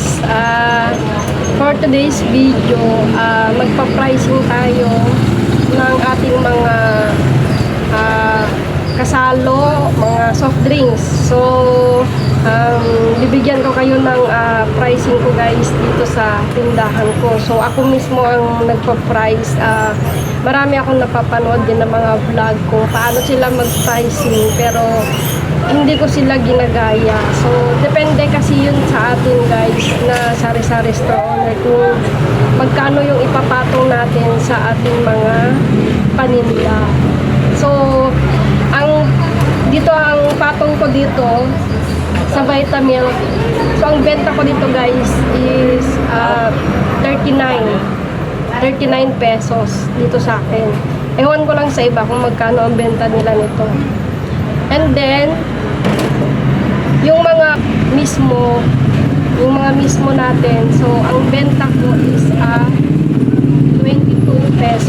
guys, ah, for today's video, ah, magpa-pricing tayo ng ating mga ah, kasalo, mga soft drinks. So, um, bibigyan ko kayo ng ah, pricing ko guys dito sa tindahan ko. So, ako mismo ang nagpa-price. ah, marami akong napapanood din ng mga vlog ko paano sila mag-pricing pero hindi ko sila ginagaya. So, depende kasi yun sa atin guys na sari-sari store owner kung magkano yung ipapatong natin sa ating mga paninda. So, ang dito ang patong ko dito sa Vitamilk. So, ang benta ko dito guys is ah, 39. 39 pesos dito sa akin. Ewan ko lang sa iba kung magkano ang benta nila nito. And then, yung mga mismo, yung mga mismo natin, so ang benta ko is ah 22 pesos.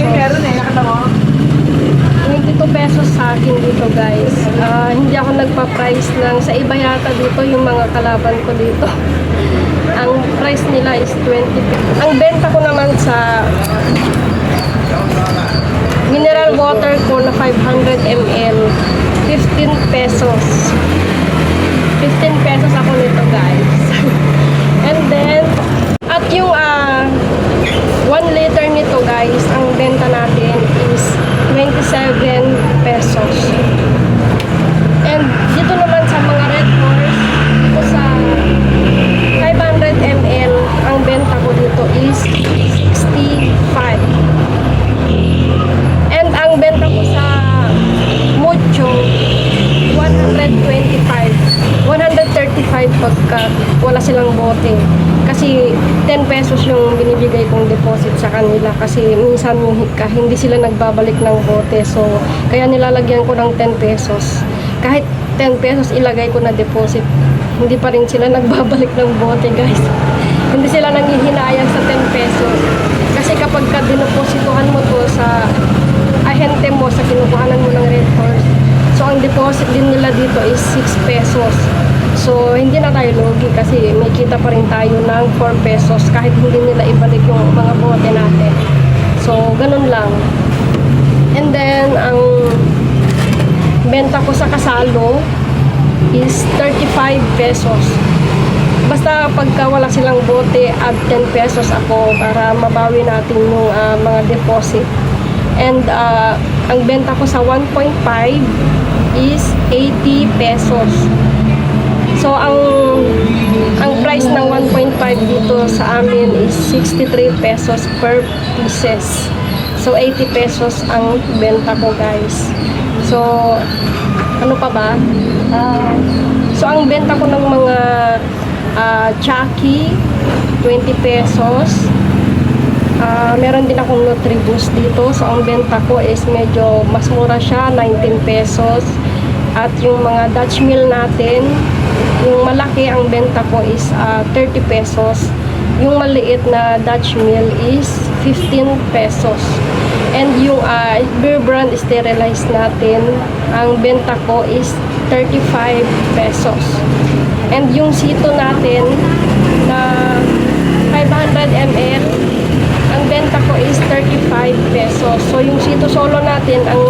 22 pesos sa akin dito guys. Ah, hindi ako nagpa-price ng sa iba yata dito yung mga kalaban ko dito. ang price nila is 20 pesos. Ang benta ko naman sa mineral water ko na 500 ml 15 pesos. 15 pesos ako nito guys. And then at yung ah 1 liter nito guys ang benta natin is 27 pesos pesos yung binibigay kong deposit sa kanila. Kasi minsan hindi sila nagbabalik ng bote. So, kaya nilalagyan ko ng 10 pesos. Kahit 10 pesos ilagay ko na deposit, hindi pa rin sila nagbabalik ng bote, guys. hindi sila nanghihinayang sa 10 pesos. Kasi kapag ka dinopositohan mo to sa ahente mo sa kinukuhanan mo ng Red Horse. So, ang deposit din nila dito is 6 pesos. So, hindi na tayo lugi kasi may kita pa rin tayo ng 4 pesos kahit hindi nila ibalik yung mga bote natin. So, ganun lang. And then, ang benta ko sa kasalo is 35 pesos. Basta pagka wala silang bote, add 10 pesos ako para mabawi natin yung ah, mga deposit. And ah, ang benta ko sa 1.5 is 80 pesos. So ang ang price ng 1.5 dito sa amin is 63 pesos per pieces. So 80 pesos ang benta ko guys. So ano pa ba? Ah, so ang benta ko ng mga ah, Chucky 20 pesos. Ah, meron din akong Nutriboost dito. So, ang benta ko is medyo mas mura siya, 19 pesos. At yung mga Dutch meal natin, yung malaki ang benta ko is ah, 30 pesos. Yung maliit na Dutch meal is 15 pesos. And yung ah, beer brand sterilized natin, ang benta ko is 35 pesos. And yung sito natin na 500 ml, ang benta ko is 35 pesos. So, yung Sito Solo natin, ang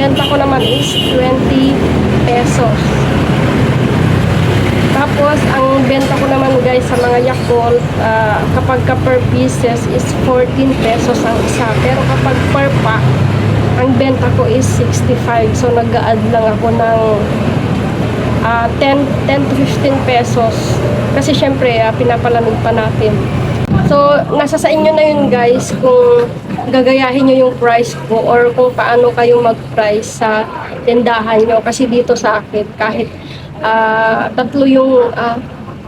benta ko naman is 20 pesos. Tapos, ang benta ko naman guys sa mga Yakult, ah, kapag ka per pieces is 14 pesos ang isa. Pero kapag per pack, ang benta ko is 65. So, nag-add lang ako ng ah, 10, 10 to 15 pesos. Kasi syempre, ah, pinapalamig pa natin. So, nasa sa inyo na yun guys kung gagayahin nyo yung price ko or kung paano kayo mag-price sa tindahan nyo. Kasi dito sa akin, kahit ah, tatlo yung, ah,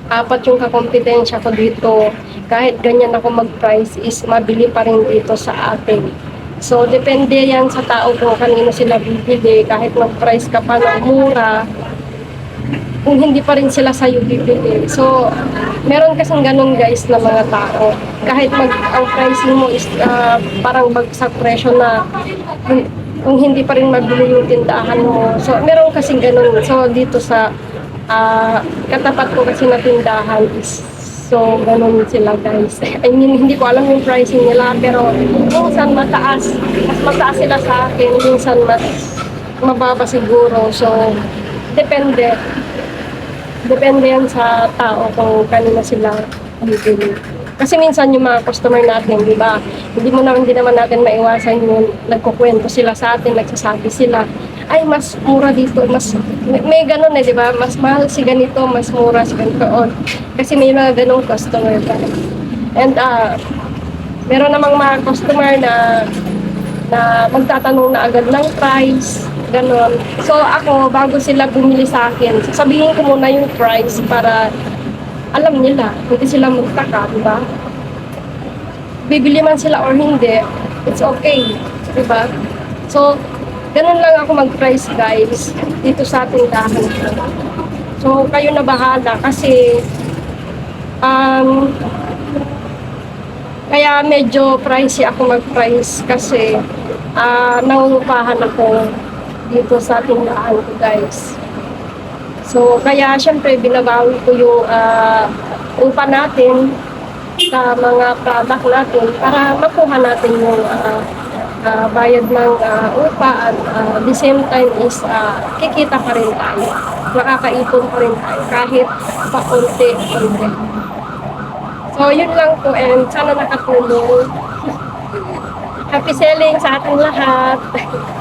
apat yung kakompetensya ko dito, kahit ganyan ako mag-price is mabili pa rin dito sa atin. So, depende yan sa tao kung kanino sila bibili. Kahit mag-price ka pa ng mura, kung hindi pa rin sila sa'yo bibili. So, meron kasing ganun guys na mga tao. Kahit mag, ang pricing mo is ah, parang bagsak presyo na kung, kung hindi pa rin mabili yung tindahan mo. So, meron kasing ganun. So, dito sa ah, katapat ko kasi na tindahan is So, ganun sila guys. I mean, hindi ko alam yung pricing nila, pero minsan mataas. Mas mataas sila sa akin, minsan mas mababa siguro. So, depende. Depende yan sa tao kung kanina sila bibili. Kasi minsan yung mga customer natin, di ba, hindi mo naman, hindi naman natin maiwasan yun. Nagkukwento sila sa atin, nagsasabi sila, ay, mas mura dito, mas, may, may ganun eh, di ba? Mas mahal si ganito, mas mura si ganito. O, kasi may mga ganong customer pa. And, ah, meron namang mga customer na na magtatanong na agad ng price, ganon. So ako, bago sila bumili sa akin, sasabihin ko muna yung price para alam nila, hindi sila magtaka, di ba? Bibili man sila or hindi, it's okay, di ba? So, ganun lang ako mag-price guys, dito sa tindahan ko. So, kayo na bahala kasi um, kaya medyo pricey ako mag-price kasi ah nangungupahan ako dito sa tindahan ko guys. So kaya syempre binabawi ko yung ah, upa natin sa mga product natin para makuha natin yung ah, ah, bayad ng ah, upa at ah, the same time is ah, kikita pa rin tayo. Makakaipon pa rin tayo kahit pa konti-konti. So, yun lang po and sana nakatulong. Happy selling sa ating lahat.